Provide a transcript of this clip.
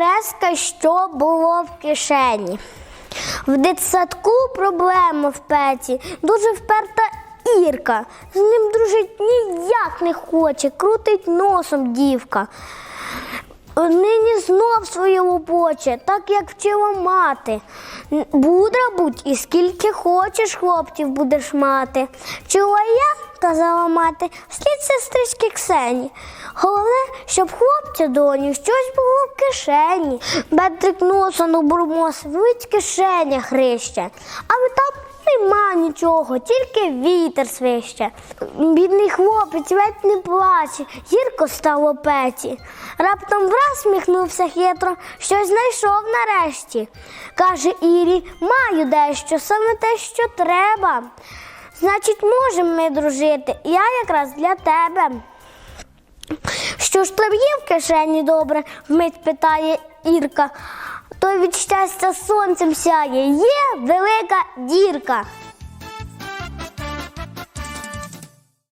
Леска, що було в кишені. В дитсадку проблема в Петі, дуже вперта Ірка. З ним дружить ніяк не хоче, крутить носом дівка. Нині знов своє лопоче, так як вчила мати. Мудра будь і скільки хочеш хлопців будеш мати. Чула я, казала мати, слід сестрички Ксені. Головне, щоб хлопця доню щось було в кишені. Бетрик носа на бурмос, вить кишеня хрище. Там нема нічого, тільки вітер свище. Бідний хлопець ледь не плаче, гірко стало петі. Раптом враз сміхнувся хитро, щось знайшов нарешті. Каже Ірі, маю дещо, саме те, що треба. Значить, можемо ми дружити, я якраз для тебе. Що ж є в кишені добре? вмить питає Ірка. То від щастя сонцем сяє, є велика дірка.